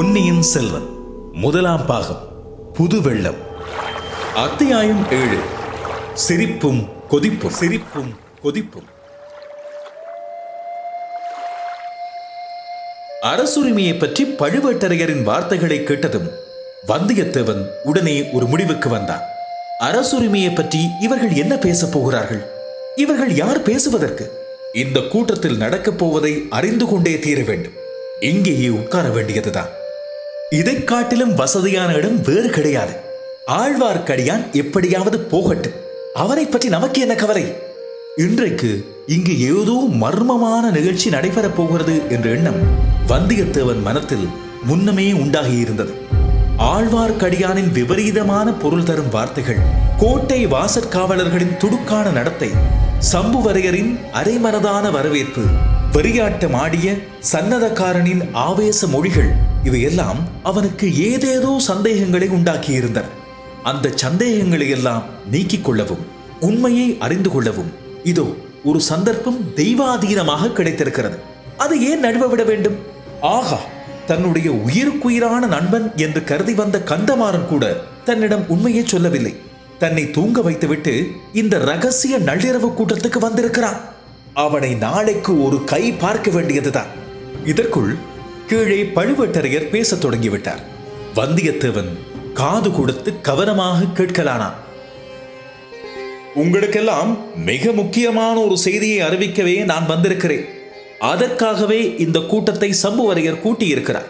பொன்னியின் செல்வன் முதலாம் பாகம் புது வெள்ளம். அத்தியாயம் ஏழு சிரிப்பும் கொதிப்பும். சிரிப்பும் கொதிப்பும். அரசுரிமையை பற்றி பழுவேட்டரையரின் வார்த்தைகளை கேட்டதும் வந்தியத்தேவன் உடனே ஒரு முடிவுக்கு வந்தான். அரசுரிமையை பற்றி இவர்கள் என்ன பேசப் போகிறார்கள்? இவர்கள் யார் பேசுவதற்கு? இந்த கூட்டத்தில் நடக்கப் போவதை அறிந்து கொண்டே தீர வேண்டும். இங்கேயே உட்கார வேண்டியதுதான். இதைக் காட்டிலும் வசதியான இடம் வேறு கிடையாது. ஆழ்வார்க்கடியான் எப்படியாவது போகட்டும். அவரை பற்றி நமக்கு என்ன கவலை? இன்றைக்கு இங்கு ஏதோ மர்மமான நிகழ்ச்சி நடைபெறப் போகிறது என்ற எண்ணம் வந்தியத்தேவன் மனத்தில் முன்னமே உண்டாகியிருந்தது. ஆழ்வார்க்கடியானின் விபரீதமான பொருள் தரும் வார்த்தைகள் கோட்டை வாசற்காவலர்களின் துடுக்கான நடத்தை சம்புவரையரின் அரைமனதான வரவேற்பு வெறியாட்டம் ஆடிய சன்னதக்காரனின் ஆவேச மொழிகள் இவையெல்லாம் அவனுக்கு ஏதேதோ சந்தேகங்களை உண்டாக்கியிருந்தன. அந்த சந்தேகங்களை எல்லாம் நீக்கிக் கொள்ளவும் உண்மையை அறிந்து கொள்ளவும் இதோ ஒரு சந்தர்ப்பம் தெய்வாதீனமாக கிடைத்திருக்கிறது. அது ஏன் நழுவ விட வேண்டும்? ஆகா தன்னுடைய உயிருக்குயிரான நண்பன் என்று கருதி வந்த கந்தமாறன் கூட தன்னிடம் உண்மையை சொல்லவில்லை. தன்னை தூங்க வைத்துவிட்டு இந்த ரகசிய நள்ளிரவு கூட்டத்துக்கு வந்திருக்கிறான். அவனை நாளைக்கு ஒரு கை பார்க்க வேண்டியதுதான். இதற்குள் கீழே பழுவேட்டரையர் பேசத் தொடங்கிவிட்டார். வந்தியத்தேவன் காது கொடுத்து கவனமாக கேட்கலானான். உங்களுக்கெல்லாம் மிக முக்கியமான ஒரு செய்தியை அறிவிக்கவே நான் வந்திருக்கிறேன். அதற்காகவே இந்த கூட்டத்தை சம்புவரையர் கூட்டியிருக்கிறார்.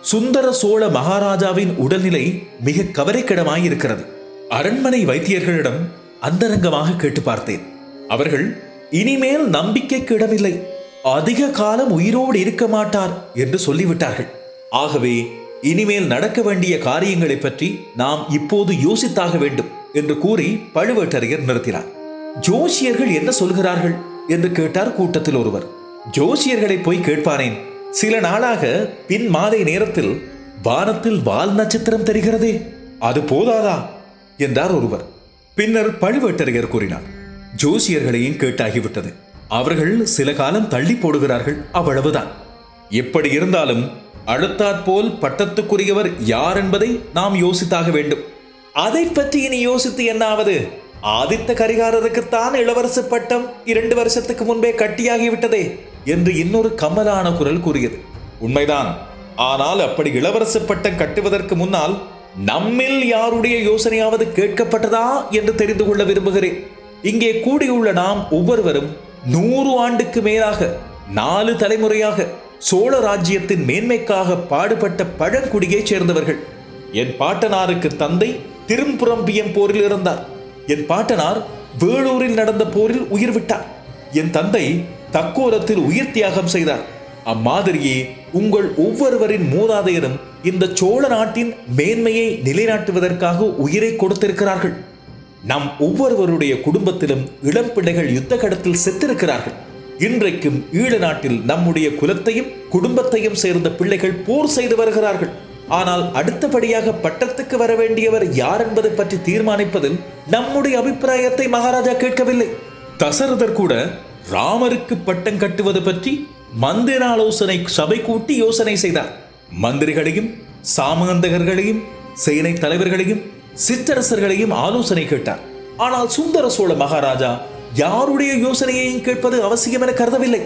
சுந்தர சோழ மகாராஜாவின் உடல்நிலை மிக கவலைக்கிடமாயிருக்கிறது. அரண்மனை வைத்தியர்களிடம் அந்தரங்கமாக கேட்டு பார்த்தேன். அவர்கள் இனிமேல் நம்பிக்கைக்கு இடமில்லை அதிக காலம் உயிரோடு இருக்க மாட்டார் என்று சொல்லிவிட்டார்கள். ஆகவே இனிமேல் நடக்க வேண்டிய காரியங்களை பற்றி நாம் இப்போது யோசித்தாக வேண்டும் என்று கூறி பழுவேட்டரையர் நிறுத்தினார். ஜோசியர்கள் என்ன சொல்கிறார்கள் என்று கேட்டார் கூட்டத்தில் ஒருவர். ஜோசியர்களை போய் கேட்பானேன் சில நாளாக பின் மாலை நேரத்தில் வானத்தில் வால் நட்சத்திரம் தெரிகிறதே அது போதாதா? என்றார் ஒருவர். பின்னர் பழுவேட்டரையர் கூறினார் ஜோசியர்களையும் கேட்டாகிவிட்டது. அவர்கள் சில காலம் தள்ளி போடுகிறார்கள் அவ்வளவுதான். எப்படி இருந்தாலும் அடுத்தாற்போல் பட்டத்துக்குரியவர் யார் என்பதை நாம் யோசித்தாக வேண்டும். அதை பற்றி இனி யோசித்து என்னாவது? ஆதித்த கரிகாரருக்குத்தான் இளவரசு பட்டம் இரண்டு வருஷத்துக்கு முன்பே கட்டியாகிவிட்டதே என்று இன்னொரு கமலான குரல் கூறியது. உண்மைதான். ஆனால் அப்படி இளவரசு பட்டம் கட்டுவதற்கு முன்னால் நம்மில் யாருடைய யோசனையாவது கேட்கப்பட்டதா என்று தெரிந்து கொள்ள விரும்புகிறேன். இங்கே கூடியுள்ள நாம் ஒவ்வொருவரும் நூறு ஆண்டுக்கு மேலாக நாலு தலைமுறையாக சோழ ராஜ்யத்தின் மேன்மைக்காக பாடுபட்ட பழங்குடியைச் சேர்ந்தவர்கள். என் பாட்டனாருக்கு தந்தை திரும்புறம்பியம் போரில் இருந்தார் என் பாட்டனார் வேலூரில் நடந்த போரில் உயிர் விட்டார். என் தந்தை தக்கோலத்தில் உயிர் தியாகம் செய்தார். அம்மாதிரியே உங்கள் ஒவ்வொருவரின் மூதாதையரும் இந்த சோழ நாட்டின் மேன்மையை நிலைநாட்டுவதற்காக உயிரை கொடுத்திருக்கிறார்கள். நம் ஒவ்வொருவருடைய குடும்பத்திலும் இளம் பிள்ளைகள் யுத்த கடத்தில் செத்திருக்கிறார்கள். இன்றைக்கும் ஈழ நாட்டில் நம்முடைய குலத்தையும் குடும்பத்தையும் சேர்ந்த பிள்ளைகள் போர் செய்து வருகிறார்கள். ஆனால் அடுத்தபடியாக பட்டத்துக்கு வர வேண்டியவர் யார் என்பதை பற்றி தீர்மானிப்பதில் நம்முடைய அபிப்பிராயத்தை மகாராஜா கேட்கவில்லை. தசரதர் கூட ராமருக்கு பட்டம் கட்டுவது பற்றி மந்திர ஆலோசனை சபை கூட்டி யோசனை செய்தார். மந்திரிகளையும் சாமந்தகர்களையும் சேனை தலைவர்களையும் சிற்றரசர்களையும் ஆலோசனை கேட்டார். ஆனால் சுந்தர சோழ மகாராஜா யாருடைய யோசனையையும் கேட்பது அவசியம் என கருதவில்லை.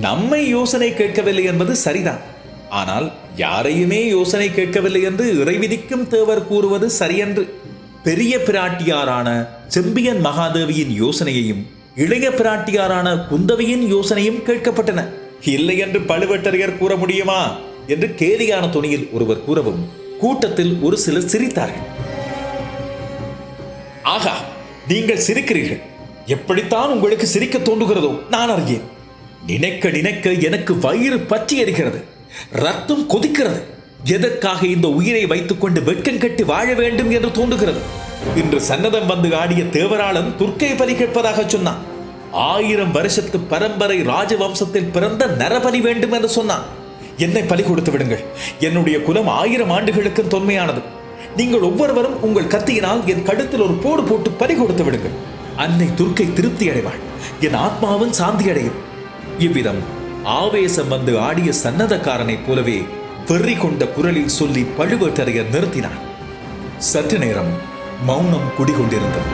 நம்மை யோசனை கேட்கவில்லை என்பது சரிதான். ஆனால் யாரையுமே யோசனை கேட்கவில்லை என்று இறைவிதிக்கும் தேவர் கூறுவது சரியன்று. பெரிய பிராட்டியாரான செம்பியன் மகாதேவியின் யோசனையையும் இளைய பிராட்டியாரான குந்தவியின் யோசனையும் கேட்கப்பட்டன. இல்லை என்று பழுவேட்டரையர் கூற முடியுமா? என்று கேலியான துணியில் ஒருவர் கூறவும் கூட்டத்தில் ஒரு சிலர் சிரித்தார்கள். ஆகா நீங்கள் சிரிக்கிறீர்கள். எப்படித்தான் உங்களுக்கு சிரிக்க தோன்றுகிறதோ நான் அறியேன். நினைக்க நினைக்க எனக்கு வயிறு பற்றி எரிகிறது. ரத்தம் கொதிக்கிறது. எதற்காக இந்த உயிரை வைத்துக்கொண்டு வெட்கம் கட்டி வாழ வேண்டும் என்று தோன்றுகிறது? இன்று சன்னதம் வந்து ஆடிய தேவராளன் துர்க்கை பலி கேட்பதாக சொன்னான். ஆயிரம் வருஷத்து பரம்பரை ராஜவம்சத்தில் பிறந்த நரபலி வேண்டும் என்று சொன்னான். என்னை பலி கொடுத்து விடுங்கள். என்னுடைய குலம் ஆயிரம் ஆண்டுகளுக்கும் தொன்மையானது. நீங்கள் ஒவ்வொருவரும் உங்கள் கத்தியினால் என் கழுத்தில் ஒரு போடு போட்டு பறி கொடுத்து விடுங்கள். அன்னை துர்க்கை திருப்தி அடைவாள். என் ஆத்மாவும் சாந்தி அடையும். இவ்விதம் ஆவேசம் வந்து ஆடிய சன்னதக்காரனைப் போலவே வெறி கொண்ட குரலில் சொல்லி பழுவேட்டரையர் நிறுத்தினான் சற்று நேரம் மௌனம் குடிகொண்டிருந்தது.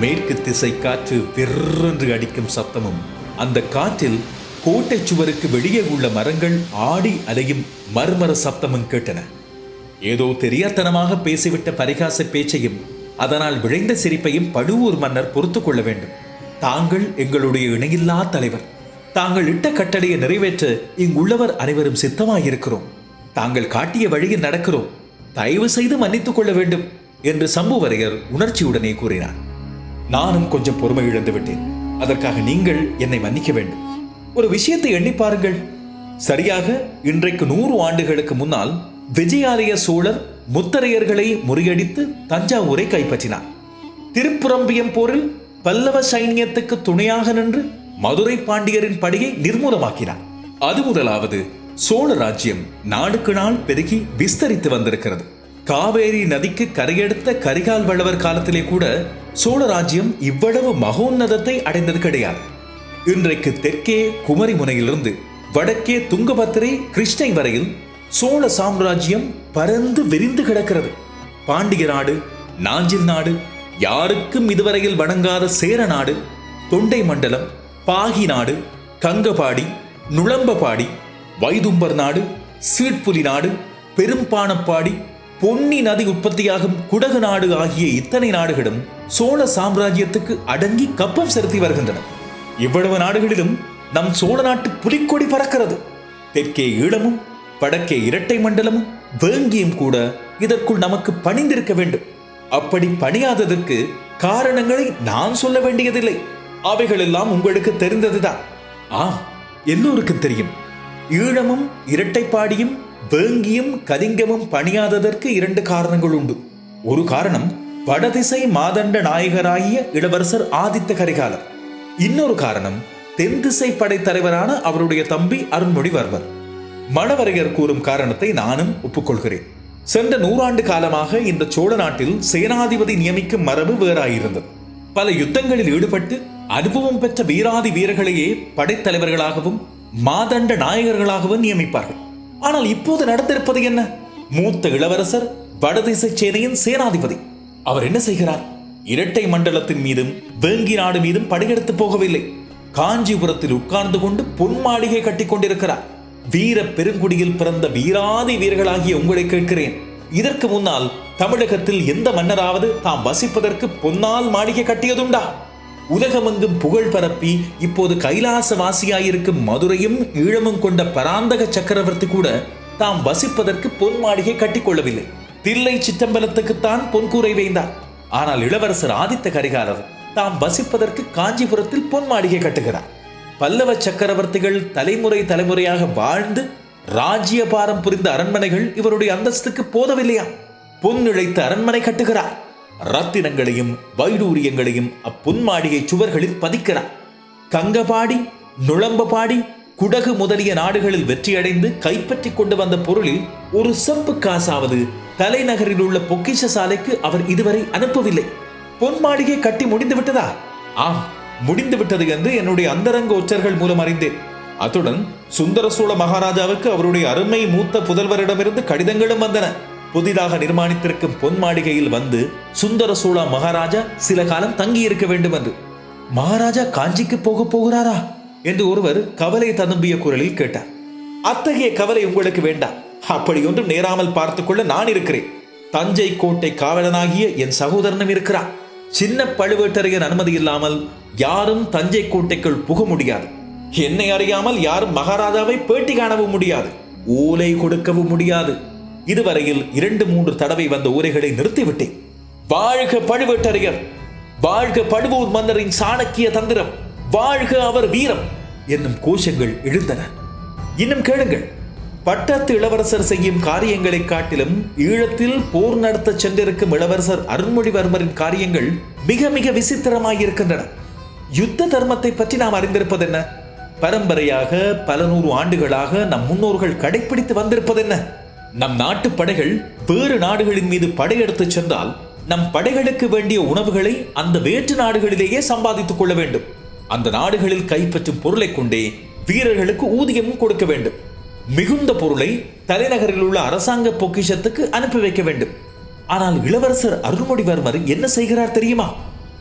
மேற்கு திசை காற்று விற்றென்று அடிக்கும் சத்தமும் அந்த காற்றில் கோட்டை சுவருக்கு வெளியே உள்ள மரங்கள் ஆடி அலையும் மர்மர சப்தமும் கேட்டன. ஏதோ தெரியாத்தனமாக பேசிவிட்ட பரிகாச பேச்சையும் அதனால் விளைந்த சிரிப்பையும் பழுவூர் மன்னர் பொறுத்து கொள்ள வேண்டும். தாங்கள் எங்களுடைய இணையில்லா தலைவர். தாங்கள் இட்ட கட்டளையை நிறைவேற்ற இங்குள்ளவர் அனைவரும் சித்தமாயிருக்கிறோம். தாங்கள் காட்டிய வழியில் நடக்கிறோம். தயவு செய்து மன்னித்துக் கொள்ள வேண்டும் என்று சம்புவரையர் உணர்ச்சியுடனே கூறினார். நானும் கொஞ்சம் பொறுமை இழந்து விட்டேன் அதற்காக நீங்கள் என்னை மன்னிக்க வேண்டும். ஒரு விஷயத்தை எண்ணி பாருங்கள். சரியாக இன்றைக்கு நூறு ஆண்டுகளுக்கு முன்னால் விஜயாலய சோழர் முத்தரையர்களை முறியடித்து தஞ்சாவூரை கைப்பற்றினார். திருப்புரம்பியம் போரில் பல்லவ சைன்யத்துக்கு துணையாக நின்று மதுரை பாண்டியரின் படியை நிர்மூலமாக்கினார். அது முதலாவது சோழ ராஜ்யம் நாளுக்கு நாள் பெருகி விஸ்தரித்து வந்திருக்கிறது. காவேரி நதிக்கு கரையெடுத்த கரிகால் வள்ளவர் காலத்திலே கூட சோழ ராஜ்யம் இவ்வளவு மகோன்னதத்தை அடைந்தது கிடையாது. இன்றைக்கு தெற்கே குமரி முனையிலிருந்து வடக்கே துங்கபத்திரை கிருஷ்ணை வரையில் சோழ சாம்ராஜ்யம் பரந்து விரிந்து கிடக்கிறது. பாண்டிய நாடு நாஞ்சில் நாடு யாருக்கும் இதுவரையில் வணங்காத சேர நாடு தொண்டை மண்டலம் பாகி நாடு கங்கபாடி நுளம்பபாடி வைதும்பர் நாடு சீட்புலி நாடு பெரும்பாணப்பாடி பொன்னி நதி உற்பத்தியாகும் குடகு நாடு ஆகிய இத்தனை நாடுகளும் சோழ சாம்ராஜ்யத்துக்கு அடங்கி கப்பம் செலுத்தி வருகின்றன. இவ்வளவு நாடுகளிலும் நம் சோழ நாட்டு புலிக்கொடி பறக்கிறது. தெற்கே ஈழமும் வடக்கே இரட்டை மண்டலமும் வேங்கியும் கூட இதற்குள் நமக்கு பணிந்திருக்க வேண்டும். அப்படி பணியாததற்கு காரணங்களை நான் சொல்ல வேண்டியதில்லை. அவைகள் எல்லாம் உங்களுக்கு தெரிந்ததுதான். ஆம் எல்லோருக்கும் தெரியும். ஈழமும் இரட்டைப்பாடியும் வேங்கியும் கலிங்கமும் பணியாததற்கு இரண்டு காரணங்கள் உண்டு. ஒரு காரணம் வடதிசை மாதண்ட நாயகராகிய இளவரசர் ஆதித்த கரிகாலர். இன்னொரு காரணம் தென் திசை படைத்தலைவரான அவருடைய தம்பி அருண்மொழிவர்மர் மணவரையர் கூறும் காரணத்தை நானும் ஒப்புக்கொள்கிறேன். சென்ற நூறாண்டு காலமாக இந்த சோழ நாட்டில் சேனாதிபதி நியமிக்கும் மரபு வேறாயிருந்தது. பல யுத்தங்களில் ஈடுபட்டு அனுபவம் பெற்ற வீராதி வீரர்களையே படைத்தலைவர்களாகவும் மாதண்ட நாயகர்களாகவும் நியமிப்பார்கள். ஆனால் இப்போது நடந்திருப்பது என்ன? மூத்த இளவரசர் வடதிசை சேனையின் சேனாதிபதி. அவர் என்ன செய்கிறார்? இரட்டை மண்டலத்தின் மீதும் வேங்கி நாடு மீதும் படையெடுத்து போகவில்லை. காஞ்சிபுரத்தில் உட்கார்ந்து கொண்டு பொன் மாளிகை கட்டிக் கொண்டிருக்கிறார். வீர பெருங்குடியில் பிறந்த வீராதி வீரர்களாகிய உங்களை கேட்கிறேன். இதற்கு முன்னால் தமிழகத்தில் எந்த மன்னராவது தாம் வசிப்பதற்கு பொன்னால் மாளிகை கட்டியதுண்டா? உலகமெங்கும் புகழ் பரப்பி இப்போது கைலாசவாசியாயிருக்கும் மதுரையும் ஈழமும் கொண்ட பராந்தக சக்கரவர்த்தி கூட தாம் வசிப்பதற்கு பொன் மாளிகை கட்டிக்கொள்ளவில்லை தில்லை சிற்றம்பலத்துக்குத்தான் பொன்கூரை வைந்தார். ஆனால் இளவரசர் ஆதித்த கரிகாலர் தாம் வசிப்பதற்கு காஞ்சிபுரத்தில் பொன் மாளிகை கட்டுகிறார். பல்லவ சக்கரவர்த்திகள் தலைமுறை தலைமுறையாக வாழ்ந்து ராஜ்யபாரம் புரிந்த அரண்மனைகள் இவருடைய அந்தஸ்துக்கு போதவில்லையா? பொன் இழைத்த அரண்மனை கட்டுகிறார். ரத்தினங்களையும் வைடூரியங்களையும் அப்பொன் மாளிகை சுவர்களில் பதிக்கிறார். கங்கபாடி நுளம்பபாடி குடகு முதலிய நாடுகளில் வெற்றியடைந்து கைப்பற்றிக் கொண்டு வந்த பொருளில் ஒரு செப்பு காசாவது தலைநகரில் உள்ள பொக்கிஷ சாலைக்கு அவர் இதுவரை அனுப்பவில்லை. பொன் மாளிகை கட்டி முடிந்து விட்டதா? ஆம் முடிந்து விட்டது என்று என்னுடைய அந்தரங்க ஒற்றர்கள் மூலம் அறிந்தேன். அத்துடன் சுந்தர சோழ மகாராஜாவுக்கு அவருடைய அருமை மூத்த புதல்வரிடமிருந்து கடிதங்களும் வந்தன. புதிதாக நிர்மாணித்திருக்கும் பொன் மாளிகையில் வந்து சுந்தர சோழ மகாராஜா சில காலம் தங்கி இருக்க வேண்டும் என்று மகாராஜா காஞ்சிக்கு போக போகிறாரா? என்று ஒருவர் கவலை ததும்பிய குரலில் கேட்டார். அத்தகைய கவலை உங்களுக்கு வேண்டாம். அப்படி ஒன்றும் நேராமல் பார்த்துக்கொள்ள நான் இருக்கிறேன். தஞ்சை கோட்டை காவலனாகிய என் சகோதரனும் இருக்கிறான். சின்ன பழுவேட்டரையன் அனுமதி இல்லாமல் யாரும் தஞ்சை கோட்டைக்குள் புக முடியாது. என்னை அறியாமல் யாரும் மகாராஜாவை பேட்டி காணவும் முடியாது. ஓலை கொடுக்கவும் முடியாது. இதுவரையில் இரண்டு மூன்று தடவை வந்த ஊரைகளை நிறுத்திவிட்டேன். வாழ்க பழுவேட்டரையர். வாழ்க பழுவூர் மன்னரின் சாணக்கிய தந்திரம். வாழ்க அவர் வீரம் என்னும் கோஷங்கள் எழுந்தன. இன்னும் கேளுங்கள். பட்டத்து இளவரசர் செய்யும் காரியங்களைக் காட்டிலும் ஈழத்தில் போர் நடத்த சென்றிருக்கும் இளவரசர் அருண்மொழிவர்மரின் காரியங்கள் மிக மிக விசித்திரமாயிருக்கின்றன. யுத்த தர்மத்தை பற்றி நாம் அறிந்திருப்பதென்ன? பரம்பரையாக பல நூறு ஆண்டுகளாக நம் முன்னோர்கள் கடைபிடித்து வந்திருப்பதென்ன? நம் நாட்டு படைகள் வேறு நாடுகளின் மீது படையெடுத்து சென்றால் நம் படைகளுக்கு வேண்டிய உணவுகளை அந்த வேற்று நாடுகளிலேயே சம்பாதித்துக் கொள்ள வேண்டும். அந்த நாடுகளில் கைப்பற்றும் பொருளைக் கொண்டே வீரர்களுக்கு ஊதியமும் கொடுக்க வேண்டும். மிகுந்த பொருளை தலைநகரில் உள்ள அரசாங்க பொக்கிஷத்துக்கு அனுப்பி வைக்க வேண்டும். ஆனால் இளவரசர் அருள்மொழிவர்மர் என்ன செய்கிறார் தெரியுமா?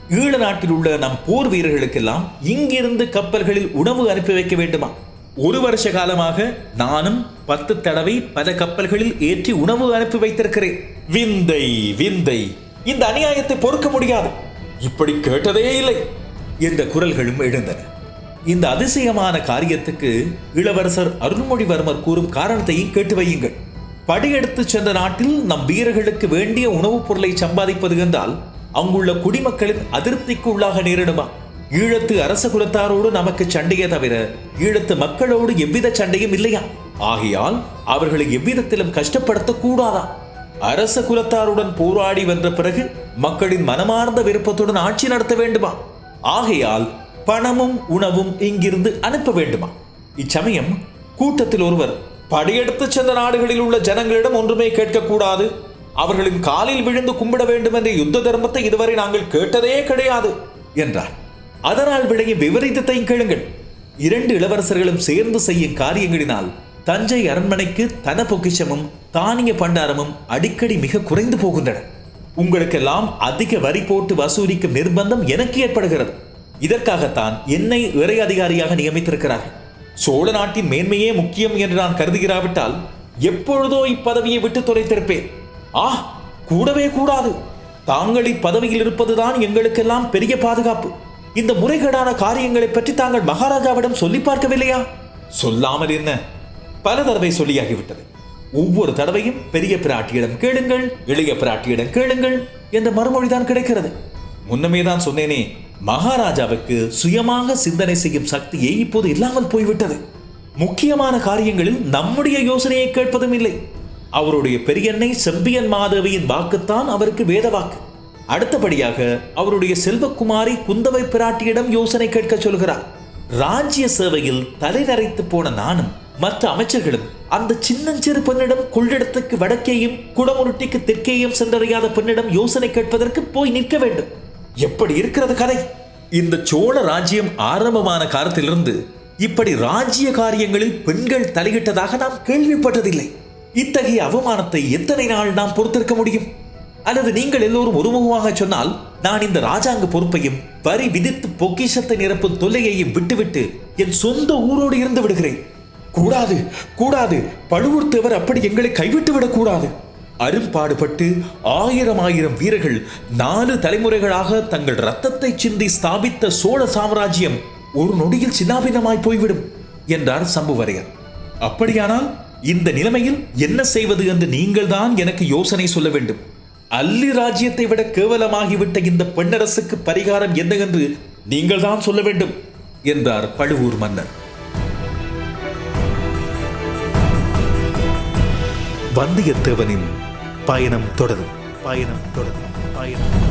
ஈழ நாட்டில் உள்ள நம் போர் வீரர்களுக்கெல்லாம் இங்கிருந்து கப்பல்களில் உணவு அனுப்பி வைக்க வேண்டுமா? ஒரு வருஷ காலமாக நானும் பத்து தடவை பல கப்பல்களில் ஏற்றி உணவு அனுப்பி வைத்திருக்கிறேன். விந்தை விந்தை இந்த அநியாயத்தை பொறுக்க முடியாது. இப்படி கேட்டதே இல்லை. என்ற குரல்களும் எழுந்தன. இந்த அதிசயமான காரியத்துக்கு இளவரசர் அருள்மொழிவர்மர் கூறும் காரணத்தையும் கேட்டு வையுங்கள். படையெடுத்து சென்ற நாட்டில் நம் வீரர்களுக்கு வேண்டிய உணவுப் பொருளை சம்பாதிப்பது என்றால் அங்குள்ள குடிமக்களின் அதிருப்திக்கு உள்ளாக நேரிடுமா? ஈழத்து அரச குலத்தாரோடு நமக்கு சண்டையே தவிர ஈழத்து மக்களோடு எவ்வித சண்டையும் இல்லையா? ஆகையால் அவர்களை எவ்விதத்திலும் கஷ்டப்படுத்த கூடாதா? அரச குலத்தாருடன் போராடி வந்த பிறகு மக்களின் மனமார்ந்த விருப்பத்துடன் ஆட்சி நடத்த வேண்டுமா? ஆகையால் பணமும் உணவும் இங்கிருந்து அனுப்ப வேண்டுமா? இச்சமயம் கூட்டத்தில் ஒருவர் படையெடுத்து சென்ற நாடுகளில் உள்ள ஜனங்களிடம் ஒன்றுமே கேட்கக்கூடாது. அவர்களின் காலில் விழுந்து கும்பிட வேண்டும் என்ற யுத்த தர்மத்தை இதுவரை நாங்கள் கேட்டதே கிடையாது என்றார். அதனால் விளையும் விபரீதத்தையும் கேளுங்கள். இரண்டு இளவரசர்களும் சேர்ந்து செய்யும் காரியங்களினால் தஞ்சை அரண்மனைக்கு தன பொக்கிஷமும் தானிய பண்டாரமும் அடிக்கடி மிக குறைந்து போகின்றன. உங்களுக்கெல்லாம் அதிக வரி போட்டு வசூலிக்கும் நிர்பந்தம் எனக்கு ஏற்படுகிறது. இதற்காகத்தான் என்னை இறை அதிகாரியாக நியமித்திருக்கிறார்கள். சோழ நாட்டின் மேன்மையே முக்கியம் என்று நான் கருதுகிறாவிட்டால் எப்பொழுதோ இப்பதவியை விட்டு துறைத்திருப்பேன் ஆ கூடவே கூடாது. தாங்கள் இப்பதவியில் இருப்பதுதான் எங்களுக்கெல்லாம் பெரிய பாதுகாப்பு. இந்த முறைகேடான காரியங்களை பற்றி தாங்கள் மகாராஜாவிடம் சொல்லி பார்க்கவில்லையா? சொல்லாமல் என்ன? பல தடவை சொல்லியாகிவிட்டது. ஒவ்வொரு தடவையும் பெரிய பிராட்டியிடம் கேளுங்கள் இளைய பிராட்டியிடம் கேளுங்கள் என்ற மறுமொழிதான் கிடைக்கிறது. முன்னமே தான் சொன்னேனே மகாராஜாவுக்கு சுயமாக சிந்தனை செய்யும் சக்தியே இப்போது இல்லாமல் போய்விட்டது. முக்கியமான காரியங்களில் நம்முடைய யோசனையை கேட்பதும் இல்லை. அவருடைய பெரியன்னை செம்பியன் மாதவியின் வாக்குத்தான் அவருக்கு வேத வாக்கு அடுத்தபடியாக அவருடைய செல்வக்குமாரி குந்தவை பிராட்டியிடம் யோசனை கேட்க சொல்கிறார். ராஜ்ய சேவையில் தலைநரைத்து போன நானும் மற்ற அமைச்சர்களும் அந்த சின்னஞ்சிறு பெண்ணிடம் கொள்ளிடத்துக்கு வடக்கேயும் குடமுருட்டிக்கு தெற்கேயும் சென்றறியாத பெண்ணிடம் யோசனை கேட்பதற்கு போய் நிற்க வேண்டும். எப்படி இருக்கிறது கதை? இந்த சோழ ராஜ்யம் ஆரம்பமான காலத்திலிருந்து இப்படி ராஜ்ய காரியங்களில் பெண்கள் தலையிட்டதாக நாம் கேள்விப்பட்டதில்லை. இத்தகைய அவமானத்தை எத்தனை நாள் நாம் பொறுத்திருக்க முடியும்? அல்லது நீங்கள் எல்லோரும் ஒருமுகமாக சொன்னால் நான் இந்த ராஜாங்க பொறுப்பையும் வரி விதித்து பொக்கிஷத்தை நிரப்பும் தொல்லையையும் விட்டுவிட்டு என் சொந்த ஊரோடு இருந்து விடுகிறேன். கூடாது கூடாது. பழுவூர்த்தவர் அப்படி எங்களை கைவிட்டு விடக்கூடாது. அரும்பாடுபட்டு ஆயிரம் ஆயிரம் வீரர்கள் நாலு தலைமுறைகளாக தங்கள் ரத்தத்தை சிந்தி ஸ்தாபித்த சோழ சாம்ராஜ்யம் ஒரு நொடியில் சின்னாபின்னமாய் போய்விடும் என்றார் சம்புவரையர். அப்படியானால் இந்த நிலைமையில் என்ன செய்வது என்று நீங்கள்தான் எனக்கு யோசனை சொல்ல வேண்டும். அல்லி ராஜ்யத்தை விட கேவலமாகிவிட்ட இந்த பெண்ணரசுக்கு பரிகாரம் என்ன என்று நீங்கள்தான் சொல்ல வேண்டும் என்றார் பழுவூர் மன்னர். வந்தியத்தேவனின் பயணம் தொடரும். பயணம் தொடரும். பயணம்